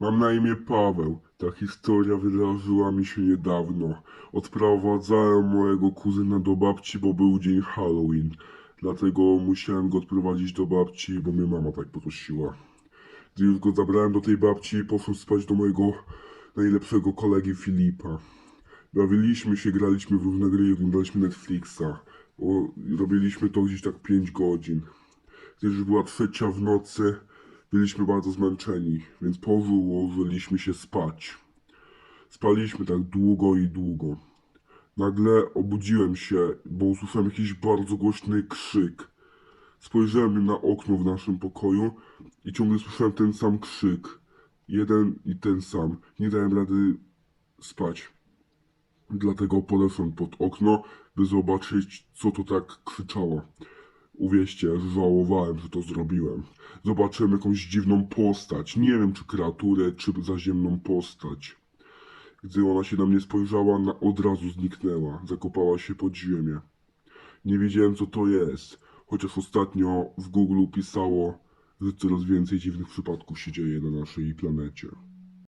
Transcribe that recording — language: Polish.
Mam na imię Paweł. Ta historia wydarzyła mi się niedawno. Odprowadzałem mojego kuzyna do babci, bo był dzień Halloween. Dlatego musiałem go odprowadzić do babci, bo mnie mama tak poprosiła. Gdy już go zabrałem do tej babci, poszłem spać do mojego najlepszego kolegi Filipa. Bawiliśmy się, graliśmy w różne gry i oglądaliśmy Netflixa. Robiliśmy to gdzieś tak 5 godzin. Gdy już była trzecia w nocy, byliśmy bardzo zmęczeni, więc położyliśmy się spać. Spaliśmy tak długo i długo. Nagle obudziłem się, bo usłyszałem jakiś bardzo głośny krzyk. Spojrzałem na okno w naszym pokoju i ciągle słyszałem ten sam krzyk. Jeden i ten sam. Nie dałem rady spać. Dlatego podeszłem pod okno, by zobaczyć, co to tak krzyczało. Uwierzcie, że żałowałem, że to zrobiłem. Zobaczyłem jakąś dziwną postać. Nie wiem, czy kreaturę, czy zaziemną postać. Gdy ona się na mnie spojrzała, ona od razu zniknęła. Zakopała się pod ziemię. Nie wiedziałem, co to jest. Chociaż ostatnio w Google pisało, że coraz więcej dziwnych przypadków się dzieje na naszej planecie.